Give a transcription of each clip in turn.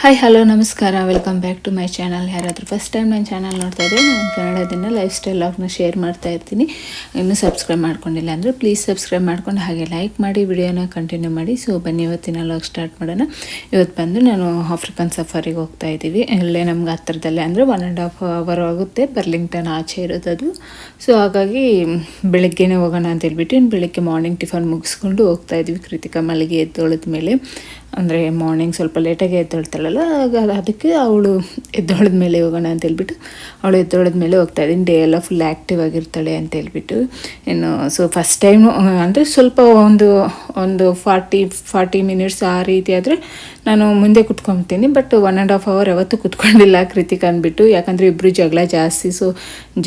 Hi hello ನಮಸ್ಕಾರ. Welcome back to my channel ಯಾರಾದರೂ first time ನನ್ನ ಚಾನಲ್ ನೋಡ್ತಾ ಇದ್ದರೆ ನಾನು ಕನ್ನಡದಿಂದ ಲೈಫ್ ಸ್ಟೈಲ್ ಲಾಗ್ನ ಶೇರ್ ಮಾಡ್ತಾ ಇರ್ತೀನಿ. ಇನ್ನೂ ಸಬ್ಸ್ಕ್ರೈಬ್ ಮಾಡ್ಕೊಂಡಿಲ್ಲ ಅಂದರೆ ಪ್ಲೀಸ್ ಸಬ್ಸ್ಕ್ರೈಬ್ ಮಾಡ್ಕೊಂಡು ಹಾಗೆ ಲೈಕ್ ಮಾಡಿ ವಿಡಿಯೋನ ಕಂಟಿನ್ಯೂ ಮಾಡಿ. ಸೊ ಬನ್ನಿ, ಇವತ್ತಿನ ಲಾಗ್ ಸ್ಟಾರ್ಟ್ ಮಾಡೋಣ. ಇವತ್ತು ಬಂದು ನಾನು ಆಫ್ರಿಕನ್ ಸಫಾರಿಗೆ ಹೋಗ್ತಾ ಇದ್ದೀವಿ. ಅಲ್ಲೇ ನಮ್ಗೆ ಹತ್ತಿರದಲ್ಲೇ ಅಂದರೆ ಒನ್ ಆ್ಯಂಡ್ ಹಾಫ್ ಅವರ್ ಆಗುತ್ತೆ. ಬರ್ಲಿಂಗ್ಟನ್ ಆಚೆ ಇರೋದದು. ಸೊ ಹಾಗಾಗಿ ಬೆಳಗ್ಗೆನೇ ಹೋಗೋಣ ಅಂತ ಹೇಳ್ಬಿಟ್ಟು ಇನ್ನು ಬೆಳಗ್ಗೆ ಮಾರ್ನಿಂಗ್ ಟಿಫನ್ ಮುಗಿಸ್ಕೊಂಡು ಹೋಗ್ತಾ ಇದ್ವಿ ಕೃತಿಕಾ ಮಲ್ಲಿಗೆ ಎದ್ದೊಳದ ಮೇಲೆ ಅಂದರೆ ಮಾರ್ನಿಂಗ್ ಸ್ವಲ್ಪ ಲೇಟಾಗಿ ಎದ್ದೊಳ್ತಾಳಲ್ಲ ಅದಕ್ಕೆ ಅವಳು ಎದ್ದೊಳದ ಮೇಲೆ ಹೋಗೋಣ ಅಂತ ಹೇಳ್ಬಿಟ್ಟು ಅವಳು ಎದ್ದೊಳದ ಮೇಲೆ ಹೋಗ್ತಾ ಇದ್ದೀನಿ. ಡೇ ಎಲ್ಲ ಫುಲ್ ಆ್ಯಕ್ಟಿವ್ ಆಗಿರ್ತಾಳೆ ಅಂತ ಹೇಳ್ಬಿಟ್ಟು. ಏನು ಸೊ ಫಸ್ಟ್ ಟೈಮು ಅಂದರೆ ಸ್ವಲ್ಪ ಒಂದು ಒಂದು ಫಾರ್ಟಿ ಫಾರ್ಟಿ ಮಿನಿಟ್ಸ್ ಆ ರೀತಿ ಆದರೆ ನಾನು ಮುಂದೆ ಕುತ್ಕೊತೀನಿ. But one and half hour ಯಾವತ್ತೂ ಕುತ್ಕೊಂಡಿಲ್ಲ ಕೃತಿಕ್ ಅಂದ್ಬಿಟ್ಟು. ಯಾಕಂದರೆ ಇಬ್ಬರು ಜಗಳ ಜಾಸ್ತಿ ಸೊ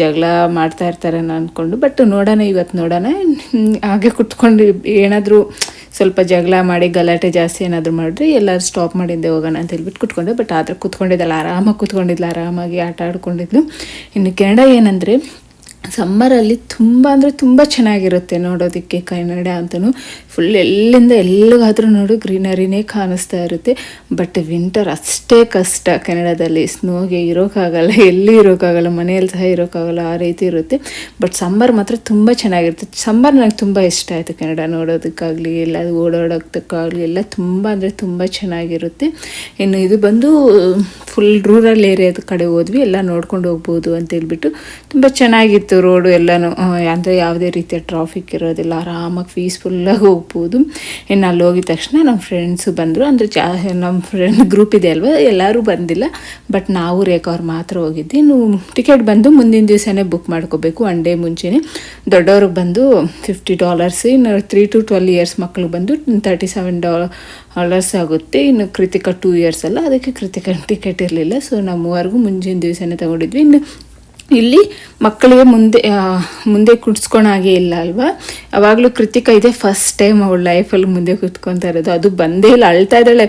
ಜಗಳ ಮಾಡ್ತಾ ಇರ್ತಾರೆ ಅಂದ್ಕೊಂಡು ಬಟ್ ನೋಡೋಣ, ಇವತ್ತು ನೋಡೋಣ. ಹಾಗೆ ಕುತ್ಕೊಂಡು ಏನಾದರೂ ಸ್ವಲ್ಪ ಜಗಳ ಮಾಡಿ ಗಲಾಟೆ ಜಾಸ್ತಿ ಏನಾದರೂ ಮಾಡಿದ್ರೆ ಎಲ್ಲರೂ ಸ್ಟಾಪ್ ಮಾಡಿದ್ದೆ ಹೋಗೋಣ ಅಂತ ಹೇಳ್ಬಿಟ್ಟು ಕುತ್ಕೊಂಡೆ. ಬಟ್ ಆದರೆ ಕುತ್ಕೊಂಡಿದ್ದಲ್ಲ, ಆರಾಮಾಗಿ ಕುತ್ಕೊಂಡಿದ್ಲು, ಆರಾಮಾಗಿ ಆಟ ಆಡ್ಕೊಂಡಿದ್ಲು. ಇನ್ನು ಕೆನಡಾ ಏನಂದರೆ ಸಮ್ಮರಲ್ಲಿ ತುಂಬ ಅಂದರೆ ತುಂಬ ಚೆನ್ನಾಗಿರುತ್ತೆ ನೋಡೋದಕ್ಕೆ ಕನ್ನಡ ಅಂತಲೂ ಫುಲ್ ಎಲ್ಲಿಂದ ಎಲ್ಲಿಗಾದರೂ ನೋಡು ಗ್ರೀನರಿನೇ ಕಾಣಿಸ್ತಾ ಇರುತ್ತೆ. ಬಟ್ ವಿಂಟರ್ ಅಷ್ಟೇ ಕಷ್ಟ ಕೆನಡಾದಲ್ಲಿ ಸ್ನೋಗೆ ಇರೋಕ್ಕಾಗಲ್ಲ, ಎಲ್ಲಿ ಇರೋಕ್ಕಾಗಲ್ಲ, ಮನೆಯಲ್ಲಿ ಸಹ ಇರೋಕ್ಕಾಗಲ್ಲ, ಆ ರೀತಿ ಇರುತ್ತೆ. ಬಟ್ ಸಮ್ಮರ್ ಮಾತ್ರ ತುಂಬ ಚೆನ್ನಾಗಿರುತ್ತೆ. ಸಮ್ಮರ್ ನನಗೆ ತುಂಬ ಇಷ್ಟ ಆಯಿತು ಕೆನಡಾ ನೋಡೋದಕ್ಕಾಗಲಿ ಎಲ್ಲ ಓಡಾಡೋದಕ್ಕಾಗಲಿ, ಎಲ್ಲ ತುಂಬ ಅಂದರೆ ತುಂಬ ಚೆನ್ನಾಗಿರುತ್ತೆ. ಇನ್ನು ಇದು ಬಂದು ಫುಲ್ ರೂರಲ್ ಏರಿಯಾದ ಕಡೆ ಹೋದ್ವಿ, ಎಲ್ಲ ನೋಡ್ಕೊಂಡು ಹೋಗ್ಬೋದು ಅಂತ ಹೇಳ್ಬಿಟ್ಟು ತುಂಬ ಚೆನ್ನಾಗಿತ್ತು ರೋಡು ಎಲ್ಲನೂ. ಅಂದರೆ ಯಾವುದೇ ರೀತಿಯ ಟ್ರಾಫಿಕ್ ಇರೋದಿಲ್ಲ. ಆರಾಮಾಗಿ ಪೀಸ್ಫುಲ್ಲಾಗಿ ಹೋಗ್ಬೋದು. ಇನ್ನು ಅಲ್ಲಿ ಹೋಗಿದ ತಕ್ಷಣ ನಮ್ಮ ಫ್ರೆಂಡ್ಸು ಬಂದರು. ಅಂದರೆ ಜಾ, ನಮ್ಮ ಫ್ರೆಂಡ್ ಗ್ರೂಪ್ ಇದೆ ಅಲ್ವಾ? ಎಲ್ಲರೂ ಬಂದಿಲ್ಲ. ಬಟ್ ನಾವು ರೇಖಾ ಅವ್ರು ಮಾತ್ರ ಹೋಗಿದ್ವಿ. ಇನ್ನು ಟಿಕೆಟ್ ಬಂದು ಮುಂದಿನ ದಿವಸನೇ ಬುಕ್ ಮಾಡ್ಕೋಬೇಕು. ಒನ್ ಡೇ ಮುಂಚೆನೇ. ದೊಡ್ಡವ್ರಿಗೆ ಬಂದು ಫಿಫ್ಟಿ ಡಾಲರ್ಸ್ ಇನ್ನು ತ್ರೀ ಟು ಟ್ವೆಲ್ ಇಯರ್ಸ್ ಮಕ್ಳಿಗೆ ಬಂದು ತರ್ಟಿ ಸೆವೆನ್ ಡಾಲರ್ಸ್ ಆಗುತ್ತೆ. ಇನ್ನು ಕೃತಿಕ ಟೂ ಇಯರ್ಸ್ ಅಲ್ಲ. ಅದಕ್ಕೆ ಕೃತಿಕ ಟಿಕೆಟ್ ಇರಲಿಲ್ಲ. ಸೊ ನಾವು ಮೂವರೆಗೂ ಮುಂಚಿನ ದಿವಸನೇ ತಗೊಂಡಿದ್ವಿ. ಇನ್ನು ಇಲ್ಲಿ ಮಕ್ಕಳಿಗೆ ಮುಂದೆ ಮುಂದೆ ಕುಡ್ಸ್ಕೊಳೋ ಹಾಗೆ ಇಲ್ಲ ಅಲ್ವಾ? ಯಾವಾಗಲೂ ಕೃತಿಕಾ ಇದೆ ಫಸ್ಟ್ ಟೈಮ್ ಅವಳ ಲೈಫಲ್ಲಿ ಮುಂದೆ ಕುತ್ಕೊತಾ ಇರೋದು. ಅದು ಬಂದೇ ಇಲ್ಲ. ಅಳ್ತಾ ಇದ್ದಾಳೆ.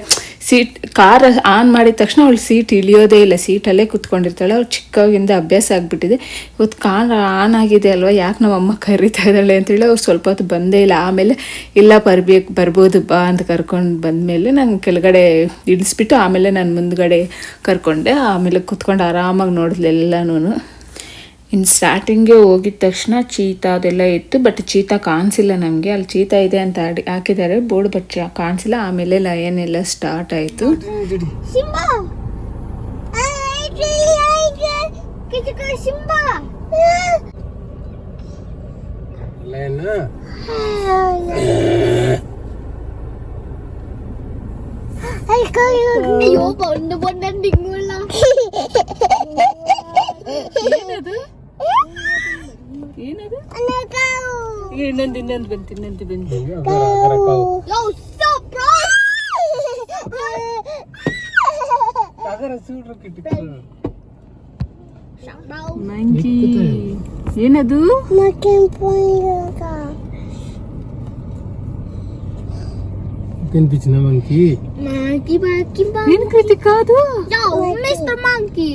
ಸೀಟ್ ಕಾರ್ ಆನ್ ಮಾಡಿದ ತಕ್ಷಣ ಅವಳು ಸೀಟ್ ಇಳಿಯೋದೇ ಇಲ್ಲ. ಸೀಟಲ್ಲೇ ಕುತ್ಕೊಂಡಿರ್ತಾಳೆ. ಅವ್ಳು ಚಿಕ್ಕವಾಗಿಂದ ಅಭ್ಯಾಸ ಆಗಿಬಿಟ್ಟಿದೆ. ಇವತ್ತು ಕಾರ್ ಆನ್ ಆಗಿದೆ ಅಲ್ವಾ? ಯಾಕೆ ನಮ್ಮ ಅಮ್ಮ ಕರಿತಾ ಇದ್ದಾಳೆ ಅಂತೇಳಿ ಅವ್ರು ಸ್ವಲ್ಪ ಹೊತ್ತು ಬಂದೇ ಇಲ್ಲ. ಆಮೇಲೆ, ಇಲ್ಲ ಬರ್ಬೇಕು ಬರ್ಬೋದು ಬಾ ಅಂತ ಕರ್ಕೊಂಡು ಬಂದಮೇಲೆ ನಾನು ಕೆಳಗಡೆ ಇಳಿಸ್ಬಿಟ್ಟು ಆಮೇಲೆ ನಾನು ಮುಂದ್ಗಡೆ ಕರ್ಕೊಂಡೆ. ಆಮೇಲೆ ಕುತ್ಕೊಂಡು ಆರಾಮಾಗಿ ನೋಡಿದ್ಲು ಎಲ್ಲನೂ ಇನ್ನು ಸ್ಟಾರ್ಟಿಂಗ್ಗೆ ಹೋಗಿದ ತಕ್ಷಣ ಚೀತಾ ಅದೆಲ್ಲ ಇತ್ತು ಬಟ್ ಚೀತಾ ಕಾಣಿಸಿಲ್ಲ ನಮಗೆ. ಅಲ್ಲಿ ಚೀತಾ ಇದೆ ಅಂತ ಆಡಿ ಹಾಕಿದ್ದಾರೆ. ಬೋರ್ಡ್ ಬಟ್ ಕಾಣಿಸಿಲ್ಲ. ಆಮೇಲೆ ಲಯನ್ ಎಲ್ಲ ಸ್ಟಾರ್ಟ್ ಆಯಿತು. ಅಯ್ಯೋ ಬಂದು really Yo, stop, bro! Agora surra que te monkey ಏನದು Makin ponga. కనిపించిన మనకి Monkey, monkey, ಏನ್ ಕೃತಿಕಾ ಅದು Yo, Mr. Monkey.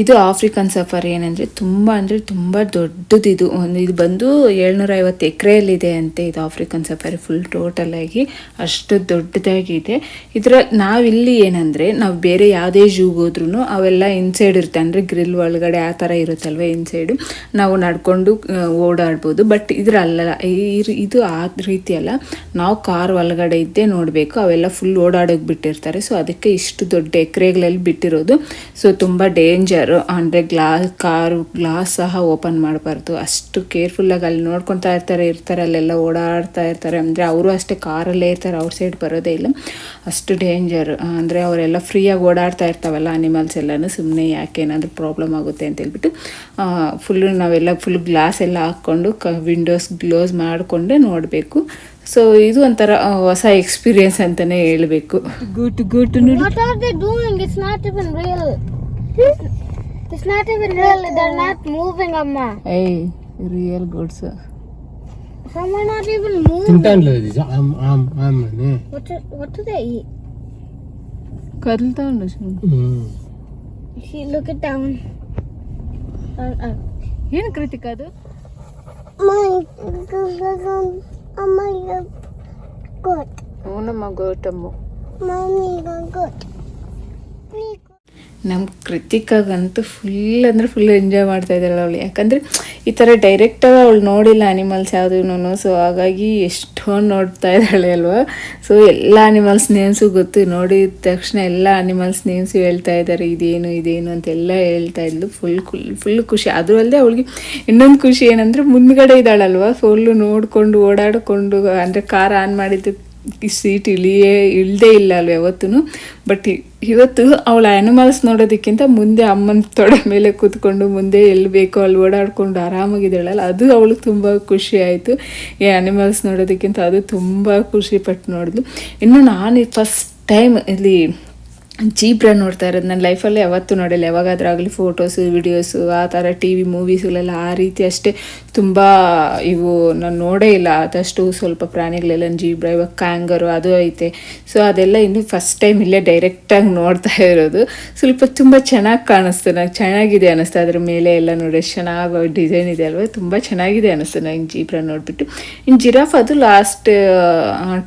ಇದು ಆಫ್ರಿಕನ್ ಸಫಾರಿ ಏನಂದರೆ ತುಂಬ ಅಂದರೆ ತುಂಬ ದೊಡ್ಡದಿದು ಒಂದು ಇದು ಬಂದು ಏಳ್ನೂರ ಐವತ್ತು ಎಕರೆಯಲ್ಲಿದೆ ಅಂತೆ ಇದು ಆಫ್ರಿಕನ್ ಸಫಾರಿ ಫುಲ್ ಟೋಟಲ್ ಆಗಿ ಅಷ್ಟು ದೊಡ್ಡದಾಗಿದೆ. ಇದರ ನಾವಿಲ್ಲಿ ಏನಂದರೆ ನಾವು ಬೇರೆ ಯಾವುದೇ ಝೂಗೆ ಹೋದ್ರೂ ಅವೆಲ್ಲ ಇನ್ಸೈಡ್ ಇರುತ್ತೆ. ಅಂದರೆ ಗ್ರಿಲ್ ಒಳಗಡೆ ಆ ಥರ ಇರುತ್ತಲ್ವ ಇನ್ಸೈಡು ನಾವು ನಡ್ಕೊಂಡು ಓಡಾಡ್ಬೋದು. ಬಟ್ ಇದ್ರ ಅಲ್ಲ ಇದು ಆ ರೀತಿ ಅಲ್ಲ. ನಾವು ಕಾರ್ ಒಳಗಡೆ ಇದ್ದೇ ನೋಡಬೇಕು. ಅವೆಲ್ಲ ಫುಲ್ ಓಡಾಡೋಕೆ ಬಿಟ್ಟಿರ್ತಾರೆ. ಸೊ ಅದಕ್ಕೆ ಇಷ್ಟು ದೊಡ್ಡ ಎಕರೆಗಳಲ್ಲಿ ಬಿಟ್ಟಿರೋದು. ಸೊ ತುಂಬ ಡೇಂಜರು ಅಂದರೆ ಗ್ಲಾಸ್ ಕಾರು ಗ್ಲಾಸ್ ಸಹ ಓಪನ್ ಮಾಡಬಾರ್ದು. ಅಷ್ಟು ಕೇರ್ಫುಲ್ಲಾಗಿ ಅಲ್ಲಿ ನೋಡ್ಕೊತಾ ಇರ್ತಾರೆ ಇರ್ತಾರೆ ಅಲ್ಲೆಲ್ಲ ಓಡಾಡ್ತಾ ಇರ್ತಾರೆ. ಅಂದರೆ ಅವರು ಅಷ್ಟೇ ಕಾರಲ್ಲೇ ಇರ್ತಾರೆ ಔಟ್ ಸೈಡ್ ಬರೋದೇ ಇಲ್ಲ. ಅಷ್ಟು ಡೇಂಜರ್ ಅಂದರೆ ಅವರೆಲ್ಲ ಫ್ರೀಯಾಗಿ ಓಡಾಡ್ತಾ ಇರ್ತಾವಲ್ಲ ಅನಿಮಲ್ಸ್ ಎಲ್ಲನೂ ಸುಮ್ಮನೆ ಯಾಕೆ ಏನಾದರೂ ಪ್ರಾಬ್ಲಮ್ ಆಗುತ್ತೆ ಅಂತ ಹೇಳ್ಬಿಟ್ಟು ಫುಲ್ಲು ನಾವೆಲ್ಲ ಫುಲ್ ಗ್ಲಾಸ್ ಎಲ್ಲ ಹಾಕ್ಕೊಂಡು ಕ ವಿಂಡೋಸ್ ಕ್ಲೋಸ್ ಮಾಡಿಕೊಂಡೇ ನೋಡಬೇಕು. ಸೊ ಇದು ಒಂಥರ ಹೊಸ ಎಕ್ಸ್ಪೀರಿಯನ್ಸ್ ಅಂತಾನೆ ಹೇಳಬೇಕು. ಗುಟ್ ಗುಟ್ ನೋಡಿ? It's not even real. They're not moving, Amma. Hey, real goods. Some are not even moving. I'm, I'm, I'm. What do, what do they eat? కదులుతా ఉండొచ్చు లుక్ ఇట్ డౌన్ ఏం కృతిక అది అవునమ్మా గోటమ్మ గోట్ ನಮ್ಮ ಕೃತಿಕಾಗಂತೂ ಫುಲ್ ಅಂದರೆ ಫುಲ್ ಎಂಜಾಯ್ ಮಾಡ್ತಾ ಇದ್ದಾಳೆ ಅವಳು. ಯಾಕಂದರೆ ಈ ಥರ ಡೈರೆಕ್ಟಾಗಿ ಅವಳು ನೋಡಿಲ್ಲ ಅನಿಮಲ್ಸ್ ಯಾವುದೂ ಸೊ ಹಾಗಾಗಿ ಎಷ್ಟೊಂದು ನೋಡ್ತಾ ಇದ್ದಾಳೆ ಅಲ್ವಾ? ಸೊ ಎಲ್ಲ ಅನಿಮಲ್ಸ್ ನೇಮ್ಸು ಗೊತ್ತು. ನೋಡಿದ ತಕ್ಷಣ ಎಲ್ಲ ಅನಿಮಲ್ಸ್ ನೇಮ್ಸು ಹೇಳ್ತಾ ಇದ್ದಾರೆ ಇದೇನು ಇದೇನು ಅಂತೆಲ್ಲ ಹೇಳ್ತಾ ಇದ್ಲು. ಫುಲ್ ಫುಲ್ ಫುಲ್ ಖುಷಿ. ಅದು ಅಲ್ಲದೆ ಅವಳಿಗೆ ಇನ್ನೊಂದು ಖುಷಿ ಏನಂದರೆ ಮುಂದ್ಗಡೆ ಇದ್ದಾಳಲ್ವಾ? ಫುಲ್ಲು ನೋಡಿಕೊಂಡು, ಓಡಾಡಿಕೊಂಡು, ಅಂದರೆ ಕಾರ್ ಆನ್ ಮಾಡಿದ್ದು ಸೀಟ್ ಇಳಿಯೇ ಇಳ್ದೇ ಇಲ್ಲ ಅಲ್ವ ಯಾವತ್ತೂ ಬಟ್ ಇವತ್ತು ಅವಳ ಆ್ಯನಿಮಲ್ಸ್ ನೋಡೋದಕ್ಕಿಂತ ಮುಂದೆ ಅಮ್ಮನ ತೊಡೆ ಮೇಲೆ ಕೂತ್ಕೊಂಡು ಮುಂದೆ ಎಲ್ಲಿ ಬೇಕೋ ಅಲ್ಲಿ ಓಡಾಡ್ಕೊಂಡು ಆರಾಮಾಗಿದ್ದಾಳಲ್ಲ, ಅದು ಅವಳಿಗೆ ತುಂಬ ಖುಷಿ ಆಯಿತು. ಈ ಆ್ಯನಿಮಲ್ಸ್ ನೋಡೋದಕ್ಕಿಂತ ಅದು ತುಂಬ ಖುಷಿ ಪಟ್ಟು ನೋಡಿದ್ಲು. ಇನ್ನು ನಾನು ಫಸ್ಟ್ ಟೈಮ್ ಇಲ್ಲಿ ಜೀಬ್ರ ನೋಡ್ತಾ ಇರೋದು. ನನ್ನ ಲೈಫಲ್ಲಿ ಯಾವತ್ತೂ ನೋಡಿಲ್ಲ. ಯಾವಾಗಾದ್ರೂ ಆಗಲಿ ಫೋಟೋಸು ವಿಡಿಯೋಸು ಆ ಥರ ಟಿ ವಿ ಮೂವೀಸ್ಗಳೆಲ್ಲ ಆ ರೀತಿ ಅಷ್ಟೇ ತುಂಬ ಇವು ನಾನು ನೋಡೇ ಇಲ್ಲ. ಆದಷ್ಟು ಸ್ವಲ್ಪ ಪ್ರಾಣಿಗಳೆಲ್ಲ ಜೀಬ್ರ, ಇವಾಗ ಕ್ಯಾಂಗರು ಅದು ಐತೆ. ಸೊ ಅದೆಲ್ಲ ಇನ್ನು ಫಸ್ಟ್ ಟೈಮ್ ಇಲ್ಲೇ ಡೈರೆಕ್ಟಾಗಿ ನೋಡ್ತಾ ಇರೋದು. ಸ್ವಲ್ಪ ತುಂಬ ಚೆನ್ನಾಗಿ ಕಾಣಿಸ್ತು. ನಂಗೆ ಚೆನ್ನಾಗಿದೆ ಅನ್ನಿಸ್ತು. ಅದ್ರ ಮೇಲೆ ಎಲ್ಲ ನೋಡಿ ಎಷ್ಟು ಚೆನ್ನಾಗಿ ಡಿಸೈನ್ ಇದೆ ಅಲ್ವಾ? ತುಂಬ ಚೆನ್ನಾಗಿದೆ ಅನ್ನಿಸ್ತು ನಂಗೆ ಜೀಬ್ರ ನೋಡಿಬಿಟ್ಟು. ಇನ್ನು ಜಿರಾಫ್ ಅದು ಲಾಸ್ಟ್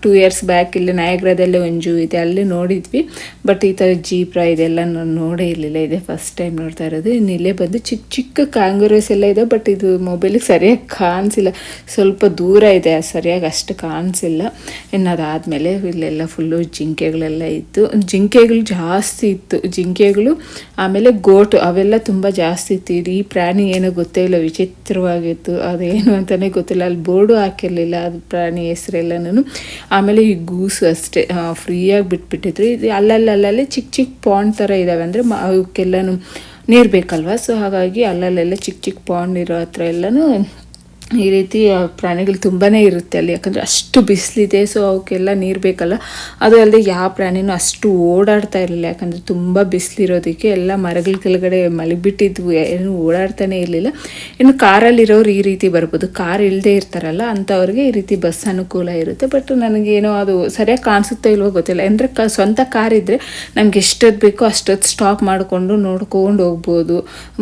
ಟೂ ಇಯರ್ಸ್ ಬ್ಯಾಕ್ ಇಲ್ಲಿ ನಾಯಗ್ರದಲ್ಲೇ ಒಂದು ಜೂ ಇದೆ. ಅಲ್ಲಿ ನೋಡಿದ್ವಿ. ಬಟ್ ಈ ಥರ ಜೀಬ್ರ ಇದೆಲ್ಲ ನಾನು ನೋಡೇ ಇರಲಿಲ್ಲ. ಇದೆ ಫಸ್ಟ್ ಟೈಮ್ ನೋಡ್ತಾ ಇರೋದು. ಇನ್ನು ಇಲ್ಲೇ ಬಂದು ಚಿಕ್ಕ ಚಿಕ್ಕ ಕ್ಯಾಂಗರೋಸ್ ಎಲ್ಲ ಇದೆ. ಬಟ್ ಇದು ಮೊಬೈಲಿಗೆ ಸರಿಯಾಗಿ ಕಾಣಿಸಿಲ್ಲ. ಸ್ವಲ್ಪ ದೂರ ಇದೆ, ಸರಿಯಾಗಿ ಅಷ್ಟು ಕಾಣಿಸಿಲ್ಲ. ಇನ್ನು ಅದಾದಮೇಲೆ ಇಲ್ಲೆಲ್ಲ ಫುಲ್ಲು ಜಿಂಕೆಗಳೆಲ್ಲ ಇತ್ತು. ಜಿಂಕೆಗಳು ಜಾಸ್ತಿ ಇತ್ತು. ಜಿಂಕೆಗಳು, ಆಮೇಲೆ ಗೋಟು, ಅವೆಲ್ಲ ತುಂಬ ಜಾಸ್ತಿ ಇತ್ತು. ಈ ಪ್ರಾಣಿ ಏನೋ ಗೊತ್ತೇ ಇಲ್ಲ, ವಿಚಿತ್ರವಾಗಿತ್ತು. ಅದೇನು ಅಂತಲೇ ಗೊತ್ತಿಲ್ಲ. ಅಲ್ಲಿ ಬೋರ್ಡು ಹಾಕಿರಲಿಲ್ಲ, ಅದು ಪ್ರಾಣಿ ಹೆಸರೆಲ್ಲನೂ ಆಮೇಲೆ ಈ ಗೂಸು ಅಷ್ಟೇ ಫ್ರೀಯಾಗಿ ಬಿಟ್ಬಿಟ್ಟಿದ್ರು. ಇದು ಅಲ್ಲಲ್ಲಿ ಅಲ್ಲಲ್ಲಿ ಚಿಕ್ಕ ಚಿಕ್ಕ ಪಾಂಡ್ ಥರ ಇದ್ದಾವೆ ಅಂದರೆ ಅವಕ್ಕೆಲ್ಲನೂ ನೀರು ಬೇಕಲ್ವ? ಸೊ ಹಾಗಾಗಿ ಅಲ್ಲಲ್ಲೆಲ್ಲ ಚಿಕ್ಕ ಚಿಕ್ಕ ಪಾಂಡ್ ಇರೋ ಹತ್ರ ಎಲ್ಲನೂ ಈ ರೀತಿ ಪ್ರಾಣಿಗಳು ತುಂಬಾ ಇರುತ್ತೆ ಅಲ್ಲಿ. ಯಾಕಂದರೆ ಅಷ್ಟು ಬಿಸಿಲಿದೆ ಸೊ ಅವಕ್ಕೆಲ್ಲ ನೀರು ಬೇಕಲ್ಲ. ಅದು ಅಲ್ಲದೆ ಯಾವ ಪ್ರಾಣಿನೂ ಅಷ್ಟು ಓಡಾಡ್ತಾ ಇರಲಿಲ್ಲ. ಯಾಕಂದರೆ ತುಂಬ ಬಿಸಿಲಿರೋದಕ್ಕೆ ಎಲ್ಲ ಮರಗಳ ಕೆಳಗಡೆ ಮಲಗಿಬಿಟ್ಟಿದ್ವು. ಏನು ಓಡಾಡ್ತಾನೆ ಇರಲಿಲ್ಲ. ಇನ್ನು ಕಾರಲ್ಲಿರೋರು ಈ ರೀತಿ ಬರ್ಬೋದು. ಕಾರ್ ಇಲ್ಲದೆ ಇರ್ತಾರಲ್ಲ ಅಂಥವ್ರಿಗೆ ಈ ರೀತಿ ಬಸ್ ಅನುಕೂಲ ಇರುತ್ತೆ. ಬಟ್ ನನಗೇನೋ ಅದು ಸರಿಯಾಗಿ ಕಾಣಿಸುತ್ತೋ ಇಲ್ವೋ ಗೊತ್ತಿಲ್ಲ. ಅಂದರೆ ಕ, ಸ್ವಂತ ಕಾರ್ ಇದ್ದರೆ ನಮ್ಗೆ ಎಷ್ಟೊತ್ತು ಬೇಕೋ ಅಷ್ಟೊತ್ತು ಸ್ಟಾಪ್ ಮಾಡಿಕೊಂಡು ನೋಡ್ಕೊಂಡು ಹೋಗ್ಬೋದು.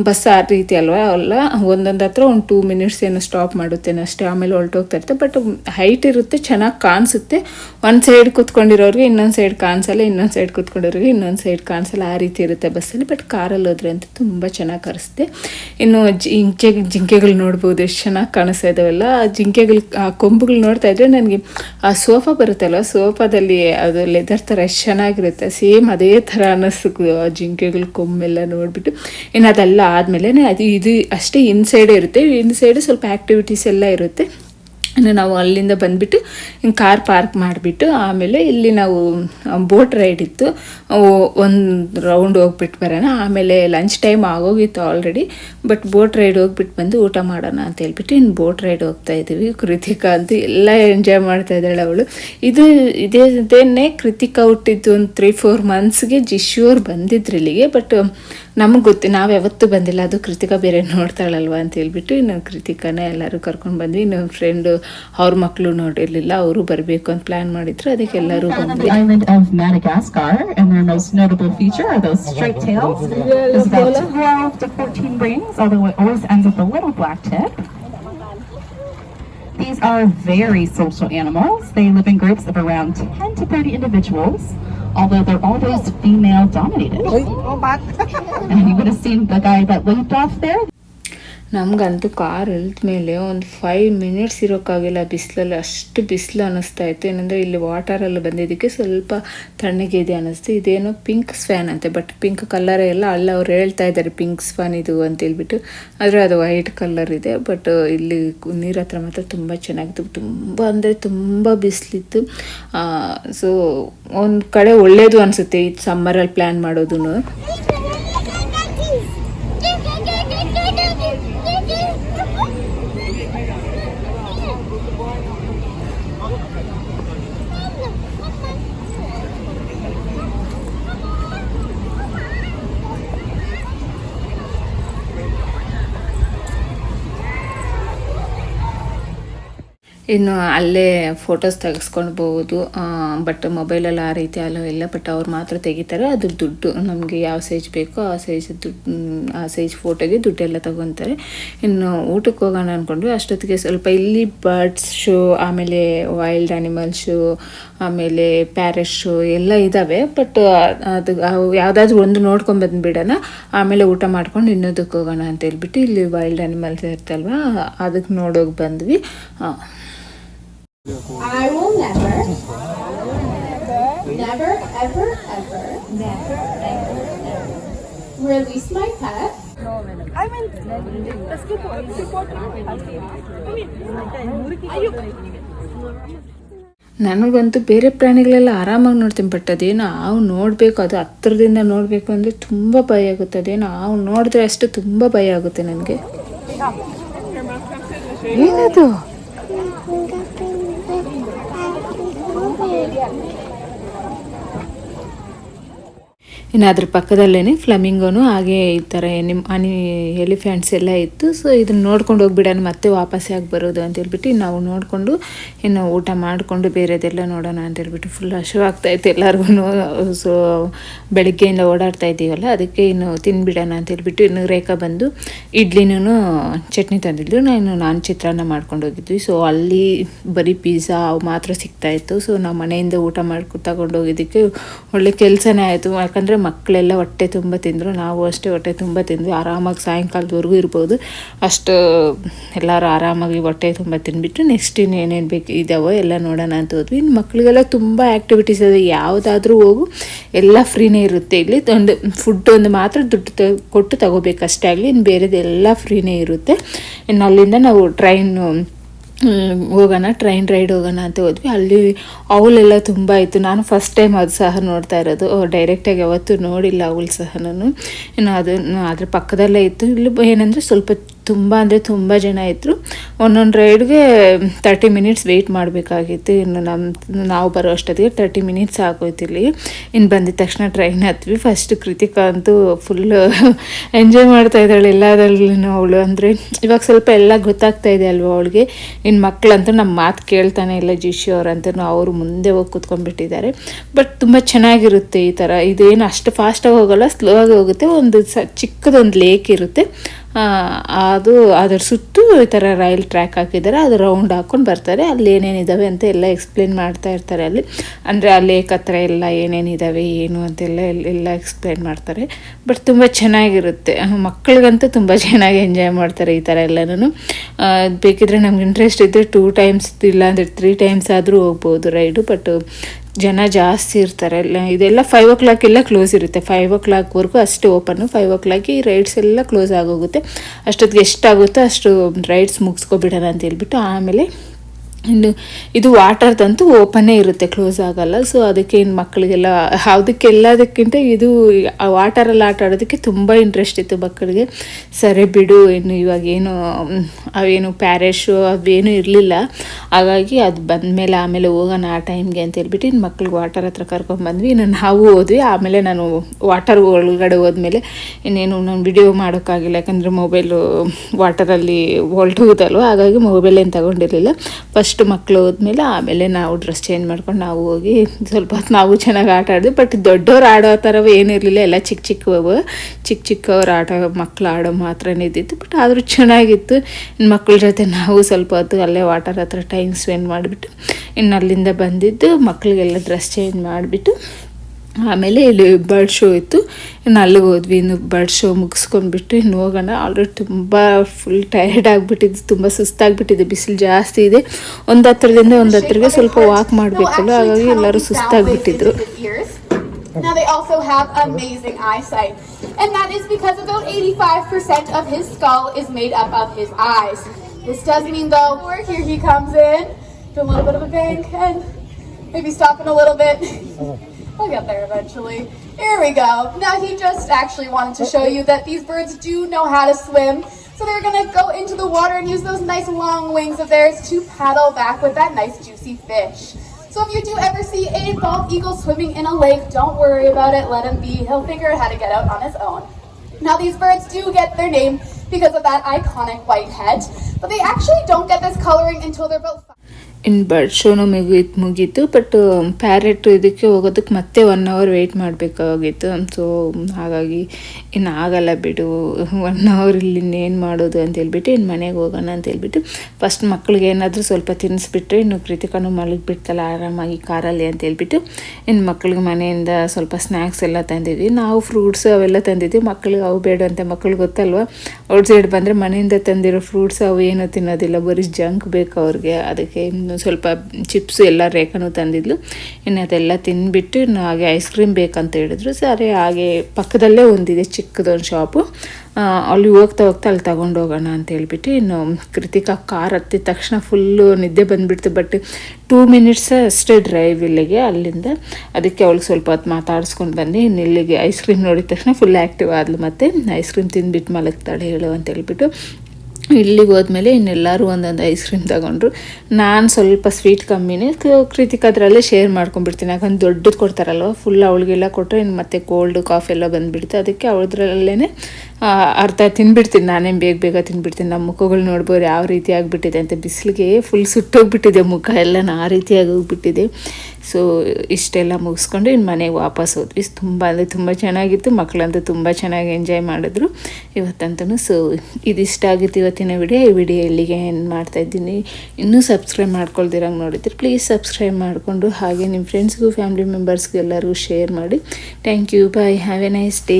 ಬಸ್ ಆ ರೀತಿ ಅಲ್ವಾ? ಅಲ್ಲ, ಒಂದೊಂದು ಹತ್ರ ಒಂದು ಟೂ ಮಿನಿಟ್ಸ್ ಏನು ಸ್ಟಾಪ್ ಮಾಡುತ್ತೇನೆ ಅಷ್ಟೇ. ಆಮೇಲೆ ಹೊರಟೋಗ್ತಾ ಇರುತ್ತೆ. ಬಟ್ ಹೈಟ್ ಇರುತ್ತೆ, ಚೆನ್ನಾಗಿ ಕಾಣಿಸುತ್ತೆ. ಒಂದು ಸೈಡ್ ಕೂತ್ಕೊಂಡಿರೋರಿಗೆ ಇನ್ನೊಂದು ಸೈಡ್ ಕಾಣಿಸಲ್ಲ, ಇನ್ನೊಂದು ಸೈಡ್ ಕೂತ್ಕೊಂಡಿರೋರಿಗೆ ಇನ್ನೊಂದು ಸೈಡ್ ಕಾಣಿಸಲ್ಲ. ಆ ರೀತಿ ಇರುತ್ತೆ ಬಸ್ಸಲ್ಲಿ ಬಟ್ ಕಾರಲ್ಲಿ ಹೋದ್ರೆ ಅಂತ ತುಂಬ ಚೆನ್ನಾಗಿ ಕಾಣಿಸುತ್ತೆ. ಇನ್ನು ಜಿಂಕೆ ಜಿಂಕೆಗಳು ನೋಡ್ಬೋದು ಎಷ್ಟು ಚೆನ್ನಾಗಿ ಕಾಣಿಸ್ತಾ ಇದ್ದಾವೆಲ್ಲ ಆ ಜಿಂಕೆಗಳು, ಆ ಕೊಂಬುಗಳು ನೋಡ್ತಾ ಇದ್ರೆ ನನಗೆ ಆ ಸೋಫಾ ಬರುತ್ತಲ್ವ, ಸೋಫಾದಲ್ಲಿ ಅದು ಲೆದರ್ ಥರ ಎಷ್ಟು ಚೆನ್ನಾಗಿರುತ್ತೆ. ಸೇಮ್ ಅದೇ ಥರ ಅನ್ನಿಸ್ತು ಆ ಜಿಂಕೆಗಳ, ಕೊಂಬೆಲ್ಲ ನೋಡಿಬಿಟ್ಟು. ಇನ್ನು ಅದೆಲ್ಲ ಆದಮೇಲೆ ಅದು, ಇದು ಅಷ್ಟೇ ಇನ್ಸೈಡೇ ಇರುತ್ತೆ. ಇನ್ಸೈಡ್ ಸ್ವಲ್ಪ ಆ್ಯಕ್ಟಿವಿಟೀಸ್ ಎಲ್ಲ ಇರುತ್ತೆ. ಇನ್ನು ನಾವು ಅಲ್ಲಿಂದ ಬಂದುಬಿಟ್ಟು ಕಾರ್ ಪಾರ್ಕ್ ಮಾಡಿಬಿಟ್ಟು ಆಮೇಲೆ ಇಲ್ಲಿ ನಾವು ಬೋಟ್ ರೈಡ್ ಇತ್ತು. ಒಂದು ರೌಂಡ್ ಹೋಗ್ಬಿಟ್ಟು ಬರೋಣ. ಆಮೇಲೆ ಲಂಚ್ ಟೈಮ್ ಆಗೋಗಿತ್ತು ಆಲ್ರೆಡಿ ಬಟ್ ಬೋಟ್ ರೈಡ್ ಹೋಗ್ಬಿಟ್ಟು ಬಂದು ಊಟ ಮಾಡೋಣ ಅಂತ ಹೇಳ್ಬಿಟ್ಟು ಇನ್ನು ಬೋಟ್ ರೈಡ್ ಹೋಗ್ತಾ ಇದ್ದೀವಿ. ಕೃತಿಕಾ ಅಂತ ಎಲ್ಲ ಎಂಜಾಯ್ ಮಾಡ್ತಾ ಇದ್ದಾಳೆ ಅವಳು. ಇದು, ಇದೇ, ಇದೇನೆ ಕೃತಿಕಾ ಹುಟ್ಟಿದ್ದು ಒಂದು ತ್ರೀ ಫೋರ್ ಮಂತ್ಸ್ಗೆ ಜಿಶ್ಯೂರ್ ಬಂದಿದ್ರು ಇಲ್ಲಿಗೆ. ಬಟ್ ನಮಗೆ ಗೊತ್ತು ನಾವು ಯಾವತ್ತೂ ಬಂದಿಲ್ಲ ಅದು ಕೃತಿಕಾ ಬೇರೆ ನೋಡ್ತಾಳಲ್ವ ಅಂತ ಹೇಳ್ಬಿಟ್ಟು ಇನ್ನು ಕೃತಿಕಾನೇ ಎಲ್ಲರೂ ಕರ್ಕೊಂಡು ಬಂದ್ವಿ. ಇನ್ನು ಫ್ರೆಂಡು ಅವ್ರ ಮಕ್ಕಳು ನೋಡಿರಲಿಲ್ಲ ಅವರು ಬರಬೇಕು ಅಂತ ಪ್ಲಾನ್ ಮಾಡಿದ್ರು. ಅದಕ್ಕೆ ಎಲ್ಲರೂ ಬಂದ್ವಿ. Madagascar, These are very social animals. They live in groups of around 10 to 30 individuals, although they're always female dominated. Oh, and you would have seen the guy that leaped off there. ನಮಗಂತೂ car ಇಳಿದ ಮೇಲೆ ಒಂದು five minutes ಇರೋಕ್ಕಾಗಿಲ್ಲ ಬಿಸಿಲಲ್ಲಿ ಅಷ್ಟು ಬಿಸಿಲು ಅನ್ನಿಸ್ತಾ ಇತ್ತು. ಏನಂದರೆ ಇಲ್ಲಿ ವಾಟರಲ್ಲಿ ಬಂದಿದ್ದಕ್ಕೆ ಸ್ವಲ್ಪ ತಣ್ಣಗಿದೆ ಅನ್ನಿಸ್ತು. ಇದೇನೋ ಪಿಂಕ್ ಸ್ವ್ಯಾನ್ ಅಂತೆ ಬಟ್ ಪಿಂಕ್ ಕಲರೇ ಎಲ್ಲ ಅಲ್ಲ ಅವ್ರು ಹೇಳ್ತಾ ಇದ್ದಾರೆ ಪಿಂಕ್ ಸ್ವ್ಯಾನ್ ಇದು ಅಂತ ಹೇಳ್ಬಿಟ್ಟು. ಆದರೆ ಅದು ವೈಟ್ ಕಲರ್ ಇದೆ ಬಟ್ ಇಲ್ಲಿ ನೀರ ಹತ್ರ ಮಾತ್ರ ತುಂಬ ಚೆನ್ನಾಗಿತ್ತು ತುಂಬ ಅಂದರೆ ತುಂಬ ಬಿಸಿಲಿತ್ತು. ಸೊ ಒಂದು ಕಡೆ ಒಳ್ಳೇದು ಅನಿಸುತ್ತೆ ಈ ಸಮ್ಮರಲ್ಲಿ ಪ್ಲ್ಯಾನ್ ಮಾಡೋದು ಇನ್ನು ಅಲ್ಲೇ ಫೋಟೋಸ್ ತೆಗೆಸ್ಕೊಳ್ಬೋದು ಬಟ್ ಮೊಬೈಲಲ್ಲಿ ಆ ರೀತಿ ಅಲ್ಲೋ ಇಲ್ಲ ಬಟ್ ಅವ್ರು ಮಾತ್ರ ತೆಗಿತಾರೆ. ಅದ್ರ ದುಡ್ಡು ನಮಗೆ ಯಾವ ಸೈಜ್ ಬೇಕೋ ಆ ಸೈಜ್ ದುಡ್ಡು ಆ ಸೈಜ್ ಫೋಟೋಗೆ ದುಡ್ಡೆಲ್ಲ ತಗೊತಾರೆ. ಇನ್ನು ಊಟಕ್ಕೆ ಹೋಗೋಣ ಅಂದ್ಕೊಂಡ್ವಿ ಅಷ್ಟೊತ್ತಿಗೆ ಸ್ವಲ್ಪ ಇಲ್ಲಿ ಬರ್ಡ್ಸ್ ಶೋ ಆಮೇಲೆ ವೈಲ್ಡ್ ಅನಿಮಲ್ ಶೋ ಆಮೇಲೆ ಪ್ಯಾರೆಟ್ ಶೋ ಎಲ್ಲ ಇದ್ದಾವೆ ಬಟ್ ಅದು ಯಾವುದಾದ್ರೂ ಒಂದು ನೋಡ್ಕೊಂಡು ಬಂದುಬಿಡೋಣ. ಆಮೇಲೆ ಊಟ ಮಾಡ್ಕೊಂಡು ಇನ್ನೊಂದಕ್ಕೆ ಹೋಗೋಣ ಅಂತ ಹೇಳ್ಬಿಟ್ಟು ಇಲ್ಲಿ ವೈಲ್ಡ್ ಆ್ಯನಿಮಲ್ಸ್ ಇರ್ತಲ್ವ ಅದಕ್ಕೆ ನೋಡೋಕೆ ಬಂದ್ವಿ. I will never, never, ever, ever, never, ever, ever release my pet. ನನಗಂತೂ ಬೇರೆ ಪ್ರಾಣಿಗಳೆಲ್ಲ ಆರಾಮಾಗಿ ನೋಡ್ತೀನಿ ಬಟ್ ಅದೇನು ಹಾವು ನೋಡಬೇಕು ಅದು ಹತ್ರದಿಂದ ನೋಡಬೇಕು ಅಂದರೆ ತುಂಬ ಭಯ ಆಗುತ್ತೆ. ಅದೇನು ಹಾವು ನೋಡಿದ್ರೆ ಅಷ್ಟು ತುಂಬ ಭಯ ಆಗುತ್ತೆ ನನಗೆ. ಏನದು? Yeah. ಇನ್ನು ಅದ್ರ ಪಕ್ಕದಲ್ಲೇ ಫ್ಲಮಿಂಗೋನು ಹಾಗೆ ಈ ಥರ ನಿಮ್ಮ ಅನಿ ಎಲಿಫ್ಯಾಂಟ್ಸ್ ಎಲ್ಲ ಇತ್ತು. ಸೊ ಇದನ್ನು ನೋಡ್ಕೊಂಡು ಹೋಗ್ಬಿಡೋಣ, ಮತ್ತೆ ವಾಪಸ್ ಯಾಕೆ ಬರೋದು ಅಂತ ಹೇಳ್ಬಿಟ್ಟು ನಾವು ನೋಡಿಕೊಂಡು ಇನ್ನು ಊಟ ಮಾಡಿಕೊಂಡು ಬೇರೆದೆಲ್ಲ ನೋಡೋಣ ಅಂತ ಹೇಳ್ಬಿಟ್ಟು ಫುಲ್ ಹಸಿವಾಗ್ತಾ ಇತ್ತು ಎಲ್ಲರಿಗೂ ಸೊ ಬೆಳಗ್ಗೆಯಿಂದ ಓಡಾಡ್ತಾ ಇದ್ದೀವಲ್ಲ, ಅದಕ್ಕೆ ಇನ್ನು ತಿನ್ಬಿಡೋಣ ಅಂತ ಹೇಳ್ಬಿಟ್ಟು ಇನ್ನು ರೇಖಾ ಬಂದು ಇಡ್ಲಿನೂ ಚಟ್ನಿ ತಂದಿದ್ದು ನಾನು ನಾನು ಚಿತ್ರಾನ್ನ ಮಾಡ್ಕೊಂಡು ಹೋಗಿದ್ವಿ. ಸೊ ಅಲ್ಲಿ ಬರೀ ಪಿಜ್ಜಾ ಅವು ಮಾತ್ರ ಸಿಗ್ತಾಯಿತ್ತು ಸೊ ನಾವು ಮನೆಯಿಂದ ಊಟ ಮಾಡ್ಕೊ ತಗೊಂಡು ಹೋಗಿದ್ದಕ್ಕೆ ಒಳ್ಳೆ ಕೆಲಸನೇ ಆಯಿತು. ಯಾಕಂದರೆ ಮಕ್ಕಳೆಲ್ಲ ಹೊಟ್ಟೆ ತುಂಬ ತಿಂದರು. ನಾವು ಅಷ್ಟೇ ಹೊಟ್ಟೆ ತುಂಬ ತಿಂದ್ವಿ. ಆರಾಮಾಗಿ ಸಾಯಂಕಾಲದವರೆಗೂ ಇರ್ಬೋದು. ಅಷ್ಟು ಎಲ್ಲರೂ ಆರಾಮಾಗಿ ಹೊಟ್ಟೆ ತುಂಬ ತಿಂದ್ಬಿಟ್ಟು ನೆಕ್ಸ್ಟ್ ಇನ್ನು ಏನೇನು ಬೇಕು ಇದ್ದಾವೋ ಎಲ್ಲ ನೋಡೋಣ ಅಂತ ಹೋದ್ವಿ. ಇನ್ನು ಮಕ್ಕಳಿಗೆಲ್ಲ ತುಂಬ ಆ್ಯಕ್ಟಿವಿಟೀಸ್ ಇದೆ. ಯಾವುದಾದ್ರೂ ಹೋಗು. ಎಲ್ಲ ಫ್ರೀನೇ ಇರುತ್ತೆ ಇಲ್ಲಿ. ಒಂದು ಫುಡ್ ಒಂದು ಮಾತ್ರ ದುಡ್ಡು ತ ಕೊಟ್ಟು ತಗೋಬೇಕಷ್ಟೇ ಆಗಲಿ. ಇನ್ನು ಬೇರೆದೆಲ್ಲ ಫ್ರೀನೇ ಇರುತ್ತೆ. ಇನ್ನು ಅಲ್ಲಿಂದ ನಾವು ಟ್ರೈನು ಹೋಗೋಣ ಟ್ರೈನ್ ರೈಡ್ ಹೋಗೋಣ ಅಂತ ಹೋದ್ವಿ. ಅಲ್ಲಿ ಅವಳೆಲ್ಲ ತುಂಬ ಇತ್ತು. ನಾನು ಫಸ್ಟ್ ಟೈಮ್ ಅದು ಸಹ ನೋಡ್ತಾ ಇರೋದು. ಡೈರೆಕ್ಟಾಗಿ ಯಾವತ್ತೂ ನೋಡಿಲ್ಲ ಅವಳು ಸಹ ನಾನು. ಇನ್ನು ಅದು, ಅದ್ರ ಪಕ್ಕದಲ್ಲೇ ಇತ್ತು. ಇಲ್ಲಿ ಏನಂದರೆ ಸ್ವಲ್ಪ ತುಂಬ ಅಂದರೆ ತುಂಬ ಜನ ಇದ್ದರು ಒಂದೊಂದು ರೈಡ್ಗೆ ತರ್ಟಿ ಮಿನಿಟ್ಸ್ ವೆಯ್ಟ್ ಮಾಡಬೇಕಾಗಿತ್ತು. ಇನ್ನು ನಮ್ಮ ನಾವು ಬರೋ ಅಷ್ಟೊತ್ತಿಗೆ ತರ್ಟಿ ಮಿನಿಟ್ಸ್ ಆಗೋಯ್ತು ಇಲ್ಲಿ. ಇನ್ನು ಬಂದಿದ ತಕ್ಷಣ ಟ್ರೈನ್ ಹತ್ವಿ. ಫಸ್ಟ್ ಕೃತಿಕಾ ಅಂತೂ ಫುಲ್ ಎಂಜಾಯ್ ಮಾಡ್ತಾ ಇದ್ದಾಳೆ ಎಲ್ಲದರಲ್ಲೂ ಅವಳು. ಅಂದರೆ ಇವಾಗ ಸ್ವಲ್ಪ ಎಲ್ಲ ಗೊತ್ತಾಗ್ತಾ ಇದೆ ಅಲ್ವಾ ಅವಳಿಗೆ. ಇನ್ನು ಮಕ್ಕಳಂತೂ ನಮ್ಮ ಮಾತು ಕೇಳ್ತಾನೆ ಇಲ್ಲ ಜಿಶಿ ಅವರಂತೂ ಅವರು ಮುಂದೆ ಹೋಗಿ ಕೂತ್ಕೊಂಡ್ಬಿಟ್ಟಿದ್ದಾರೆ. ಬಟ್ ತುಂಬ ಚೆನ್ನಾಗಿರುತ್ತೆ ಈ ಥರ ಇದೇನು ಅಷ್ಟು ಫಾಸ್ಟಾಗಿ ಹೋಗೋಲ್ಲ ಸ್ಲೋ ಆಗಿ ಹೋಗುತ್ತೆ. ಒಂದು ಸ ಚಿಕ್ಕದೊಂದು ಲೇಕ್ ಇರುತ್ತೆ. ಅದು ಅದರ ಸುತ್ತು ಈ ಥರ ರೈಲ್ ಟ್ರ್ಯಾಕ್ ಹಾಕಿದ್ದಾರೆ. ಅದು ರೌಂಡ್ ಹಾಕ್ಕೊಂಡು ಬರ್ತಾರೆ. ಅಲ್ಲಿ ಏನೇನಿದ್ದಾವೆ ಅಂತ ಎಲ್ಲ ಎಕ್ಸ್ಪ್ಲೇನ್ ಮಾಡ್ತಾ ಇರ್ತಾರೆ ಅಲ್ಲಿ. ಅಂದರೆ ಅಲ್ಲಿ ಏಕತ್ರ ಎಲ್ಲ ಏನೇನಿದ್ದಾವೆ ಏನು ಅಂತೆಲ್ಲ ಎಲ್- ಎಲ್ಲ ಎಕ್ಸ್ಪ್ಲೇನ್ ಮಾಡ್ತಾರೆ. ಬಟ್ ತುಂಬ ಚೆನ್ನಾಗಿರುತ್ತೆ. ಮಕ್ಕಳಿಗಂತೂ ತುಂಬ ಚೆನ್ನಾಗಿ ಎಂಜಾಯ್ ಮಾಡ್ತಾರೆ ಈ ಥರ ಎಲ್ಲನೂ ಬೇಕಿದ್ರೆ ನಮ್ಗೆ ಇಂಟ್ರೆಸ್ಟ್ ಇದ್ದರೆ ಟೂ ಟೈಮ್ಸ್ ಇಲ್ಲ ಅಂದರೆ ತ್ರೀ ಟೈಮ್ಸ್ ಆದರೂ ಹೋಗ್ಬೋದು ರೈಡು. ಬಟ್ ಜನ ಜಾಸ್ತಿ ಇರ್ತಾರೆ. ಎಲ್ಲ ಇದೆಲ್ಲ ಫೈವ್ ಓ ಕ್ಲಾಕ್ ಎಲ್ಲ ಕ್ಲೋಸ್ ಇರುತ್ತೆ. ಫೈವ್ ಓ ಕ್ಲಾಕ್ವರೆಗೂ ಅಷ್ಟೇ ಓಪನ್ನು ಫೈವ್ ಓ ಈ ರೈಡ್ಸ್ ಎಲ್ಲ ಕ್ಲೋಸ್ ಆಗೋಗುತ್ತೆ. ಅಷ್ಟೊತ್ತಿಗೆ ಎಷ್ಟಾಗುತ್ತೋ ಅಷ್ಟು ರೈಡ್ಸ್ ಮುಗಿಸ್ಕೊಬಿಡೋಣ ಅಂತ ಹೇಳ್ಬಿಟ್ಟು ಆಮೇಲೆ ಇನ್ನು ಇದು ವಾಟರ್ದಂತೂ ಓಪನ್ನೇ ಇರುತ್ತೆ, ಕ್ಲೋಸ್ ಆಗಲ್ಲ. ಸೊ ಅದಕ್ಕೆ ಇನ್ನು ಮಕ್ಕಳಿಗೆಲ್ಲ ಅದಕ್ಕೆಲ್ಲದಕ್ಕಿಂತ ಇದು ವಾಟರಲ್ಲಿ ಆಟ ಆಡೋದಕ್ಕೆ ತುಂಬ ಇಂಟ್ರೆಸ್ಟ್ ಇತ್ತು ಮಕ್ಕಳಿಗೆ. ಸರಿ ಬಿಡು, ಇನ್ನು ಇವಾಗ ಏನು, ಅವೇನು ಪ್ಯಾರೇಶು ಅವೇನು ಇರಲಿಲ್ಲ. ಹಾಗಾಗಿ ಅದು ಬಂದಮೇಲೆ ಆಮೇಲೆ ಹೋಗೋಣ ಆ ಟೈಮ್ಗೆ ಅಂತ ಹೇಳ್ಬಿಟ್ಟು ಇನ್ನು ಮಕ್ಳಿಗೆ ವಾಟರ್ ಹತ್ರ ಕರ್ಕೊಂಡ್ಬಂದ್ವಿ ಇನ್ನು ನಾವು ಹೋದ್ವಿ. ಆಮೇಲೆ ನಾನು ವಾಟರ್ ಒಳಗಡೆ ಹೋದ್ಮೇಲೆ ಇನ್ನೇನು ನಾನು ವಿಡಿಯೋ ಮಾಡೋಕ್ಕಾಗಿಲ್ಲ. ಯಾಕಂದರೆ ಮೊಬೈಲು ವಾಟರಲ್ಲಿ ಹೊಲ್ಟೋಗುತ್ತಲ್ವ ಹಾಗಾಗಿ ಮೊಬೈಲ್ ಏನು ತಗೊಂಡಿರಲಿಲ್ಲ. ಫಸ್ಟ್ ಮಕ್ಕಳು ಹೋದ್ಮೇಲೆ ಆಮೇಲೆ ನಾವು ಡ್ರೆಸ್ ಚೇಂಜ್ ಮಾಡ್ಕೊಂಡು ನಾವು ಹೋಗಿ ಸ್ವಲ್ಪ ಹೊತ್ತು ನಾವು ಚೆನ್ನಾಗಿ ಆಟ ಆಡಿದ್ವಿ. ಬಟ್ ದೊಡ್ಡವ್ರು ಆಡೋ ಥರವು ಏನಿರಲಿಲ್ಲ ಎಲ್ಲ ಚಿಕ್ಕ ಚಿಕ್ಕವು. ಚಿಕ್ಕ ಚಿಕ್ಕವ್ರು ಆಟ ಮಕ್ಕಳು ಆಡೋ ಮಾತ್ರ ಇದ್ದಿತ್ತು. ಬಟ್ ಆದರೂ ಚೆನ್ನಾಗಿತ್ತು. ಇನ್ನು ಮಕ್ಕಳ ಜೊತೆ ನಾವು ಸ್ವಲ್ಪ ಹೊತ್ತು ಅಲ್ಲೇ ವಾಟರ್ ಹತ್ರ ಟೈಮ್ ಸ್ಪೆಂಡ್ ಮಾಡಿಬಿಟ್ಟು, ಇನ್ನು ಅಲ್ಲಿಂದ ಬಂದಿದ್ದು ಮಕ್ಕಳಿಗೆಲ್ಲ ಡ್ರೆಸ್ ಚೇಂಜ್ ಮಾಡಿಬಿಟ್ಟು ಆಮೇಲೆ ಇಲ್ಲಿ ಬರ್ಡ್ ಶೋ ಇತ್ತು ಇನ್ನು ಅಲ್ಲಿಗೆ ಹೋದ್ವಿ ಇನ್ನು ಬರ್ಡ್ ಶೋ ಮುಗಿಸ್ಕೊಂಡ್ಬಿಟ್ಟು ಇನ್ನು ಹೋಗೋಣ ಆಲ್ರೆಡಿ ತುಂಬ ಫುಲ್ ಟಯರ್ಡ್ ಆಗಿಬಿಟ್ಟಿದ್ದು ತುಂಬ ಸುಸ್ತಾಗಿಬಿಟ್ಟಿದೆ ಬಿಸಿಲು ಜಾಸ್ತಿ ಇದೆ ಒಂದು ಹತ್ರದಿಂದ ಒಂದು ಹತ್ರಗೆ ಸ್ವಲ್ಪ ವಾಕ್ ಮಾಡಬೇಕಲ್ಲ ಹಾಗಾಗಿ ಎಲ್ಲರೂ ಸುಸ್ತಾಗಿಬಿಟ್ಟಿದ್ರು Now they also have amazing eyesight. And that is because about 85% of his skull is made up of his eyes. This does mean though, here he comes in, do a little bit of a bank and maybe stopping a little bit. I'll get there eventually. Here we go. Now he just actually wanted to show you that these birds do know how to swim. So they're gonna go into the water and use those nice long wings of theirs to paddle back with that nice juicy fish. So if you do ever see a bald eagle swimming in a lake, don't worry about it. Let him be. He'll figure out how to get out on his own. Now these birds do get their name because of that iconic white head. But they actually don't get this coloring until they're five. ಇನ್ನು bird ಶೋನು ಮುಗೀತು ಮುಗೀತು but parrot ಇದಕ್ಕೆ ಹೋಗೋದಕ್ಕೆ ಮತ್ತೆ one hour wait ಮಾಡಬೇಕಾಗಿತ್ತು. So ಹಾಗಾಗಿ ಇನ್ನು ಆಗಲ್ಲ ಬಿಡು ಒನ್ ಅವರ್ ಇಲ್ಲಿ ಇನ್ನೇನು ಮಾಡೋದು ಅಂತ ಹೇಳ್ಬಿಟ್ಟು ಇನ್ನು ಮನೆಗೆ ಹೋಗೋಣ ಅಂತ ಹೇಳ್ಬಿಟ್ಟು ಫಸ್ಟ್ ಮಕ್ಳಿಗೆ ಏನಾದರೂ ಸ್ವಲ್ಪ ತಿನ್ನಿಸ್ಬಿಟ್ರೆ ಇನ್ನು ಕೃತಿಕನು ಮಲಗಿಬಿಡ್ತಲ್ಲ ಆರಾಮಾಗಿ ಕಾರಲ್ಲಿ ಅಂತ ಹೇಳ್ಬಿಟ್ಟು ಇನ್ನು ಮಕ್ಳಿಗೆ ಮನೆಯಿಂದ ಸ್ವಲ್ಪ ಸ್ನ್ಯಾಕ್ಸ್ ಎಲ್ಲ ತಂದಿದ್ವಿ. ನಾವು ಫ್ರೂಟ್ಸ್ ಅವೆಲ್ಲ ತಂದಿದ್ವಿ. ಮಕ್ಳಿಗೆ ಅವು ಬೇಡ ಅಂತ ಮಕ್ಳಿಗೆ ಗೊತ್ತಲ್ವ? ಔಟ್ ಸೈಡ್ ಬಂದರೆ ಮನೆಯಿಂದ ತಂದಿರೋ ಫ್ರೂಟ್ಸ್ ಅವು ಏನೂ ತಿನ್ನೋದಿಲ್ಲ. ಬರೀ ಜಂಕ್ ಬೇಕು ಅವ್ರಿಗೆ. ಅದಕ್ಕೆ ಇನ್ನು ಸ್ವಲ್ಪ ಚಿಪ್ಸ್ ಎಲ್ಲ ರೇಖನೂ ತಂದಿದ್ಲು. ಇನ್ನು ಅದೆಲ್ಲ ತಿನ್ಬಿಟ್ಟು ಇನ್ನು ಹಾಗೆ ಐಸ್ ಕ್ರೀಮ್ ಬೇಕಂತ ಹೇಳಿದ್ರು. ಸರಿ, ಹಾಗೆ ಪಕ್ಕದಲ್ಲೇ ಒಂದಿದೆ ಚಿಕ್ಕದೊಂದು ಶಾಪು. ಅಲ್ಲಿ ಹೋಗ್ತಾ ಹೋಗ್ತಾ ಅಲ್ಲಿ ತಗೊಂಡು ಹೋಗೋಣ ಅಂತ ಹೇಳ್ಬಿಟ್ಟು ಇನ್ನು ಕೃತಿಕಾ ಕಾರ್ ಹತ್ತಿದ ತಕ್ಷಣ ಫುಲ್ಲು ನಿದ್ದೆ ಬಂದುಬಿಡ್ತು. ಬಟ್ ಟೂ ಮಿನಿಟ್ಸ್ ಅಷ್ಟೇ ಡ್ರೈವ್ ಇಲ್ಲಿಗೆ. ಅಲ್ಲಿಂದ ಅದಕ್ಕೆ ಅವಳಿಗೆ ಸ್ವಲ್ಪ ಹೊತ್ತು ಮಾತಾಡಿಸ್ಕೊಂಡು ಬಂದು. ಇನ್ನು ಇಲ್ಲಿಗೆ ಐಸ್ ಕ್ರೀಮ್ ನೋಡಿದ ತಕ್ಷಣ ಫುಲ್ ಆ್ಯಕ್ಟಿವ್ ಆದ್ಲು ಮತ್ತೆ. ಐಸ್ ಕ್ರೀಮ್ ತಿಂದುಬಿಟ್ಟು ಮಲಗ್ತಾಳೆ ಹೇಳು ಅಂತ ಹೇಳ್ಬಿಟ್ಟು ಇಲ್ಲಿಗೆ ಹೋದ್ಮೇಲೆ ಇನ್ನೆಲ್ಲರೂ ಒಂದೊಂದು ಐಸ್ ಕ್ರೀಮ್ ತಗೊಂಡ್ರು. ನಾನು ಸ್ವಲ್ಪ ಸ್ವೀಟ್ ಕಮ್ಮಿನೇ ಕೃತಿಕ ಅದರಲ್ಲೇ ಶೇರ್ ಮಾಡ್ಕೊಂಡ್ಬಿಡ್ತೀನಿ. ಯಾಕಂದ್ರೆ ದೊಡ್ಡದು ಕೊಡ್ತಾರಲ್ವ ಫುಲ್ ಅವಳಿಗೆಲ್ಲ ಕೊಟ್ಟರೆ ಇನ್ನು ಮತ್ತೆ ಕೋಲ್ಡ್ ಕಾಫಿ ಎಲ್ಲ ಬಂದುಬಿಡುತ್ತೆ ಅದಕ್ಕೆ ಅವಳದ್ರಲ್ಲೇ ಅರ್ಧ ತಿನ್ಬಿಡ್ತೀನಿ. ನಾನೇನು ಬೇಗ ಬೇಗ ತಿನ್ಬಿಡ್ತೀನಿ. ನಮ್ಮ ಮುಖಗಳು ನೋಡ್ಬೋದು ಯಾವ ರೀತಿ ಆಗಿಬಿಟ್ಟಿದೆ ಅಂತ. ಬಿಸಿಲಿಗೆ ಫುಲ್ ಸುಟ್ಟೋಗ್ಬಿಟ್ಟಿದೆ ಮುಖ. ಎಲ್ಲ ಆ ರೀತಿಯಾಗಿ ಹೋಗ್ಬಿಟ್ಟಿದೆ ಸೊ ಇಷ್ಟೆಲ್ಲ ಮುಗಿಸ್ಕೊಂಡು ಇನ್ನು ಮನೆಗೆ ವಾಪಸ್ ಹೋದ್ವಿ. ತುಂಬ ಅಂದರೆ ತುಂಬ ಚೆನ್ನಾಗಿತ್ತು. ಮಕ್ಕಳಂತೂ ತುಂಬ ಚೆನ್ನಾಗಿ ಎಂಜಾಯ್ ಮಾಡಿದ್ರು. ಇವತ್ತಂತೂ ಸೊ ಇದಿಷ್ಟ ಆಗಿತ್ತು ಇವತ್ತಿನ ವಿಡಿಯೋ ಈ ವಿಡಿಯೋ ಇಲ್ಲಿಗೆ ಏನು ಮಾಡ್ತಾಯಿದ್ದೀನಿ ಇನ್ನೂ ಸಬ್ಸ್ಕ್ರೈಬ್ ಮಾಡ್ಕೊಳ್ದಿರಂಗೆ ನೋಡಿದ್ರೆ ಪ್ಲೀಸ್ ಸಬ್ಸ್ಕ್ರೈಬ್ ಮಾಡಿಕೊಂಡು ಹಾಗೆ ನಿಮ್ಮ ಫ್ರೆಂಡ್ಸ್ಗೂ ಫ್ಯಾಮಿಲಿ ಮೆಂಬರ್ಸ್ಗೂ ಎಲ್ಲರಿಗೂ ಶೇರ್ ಮಾಡಿ. Thank you bye have a nice day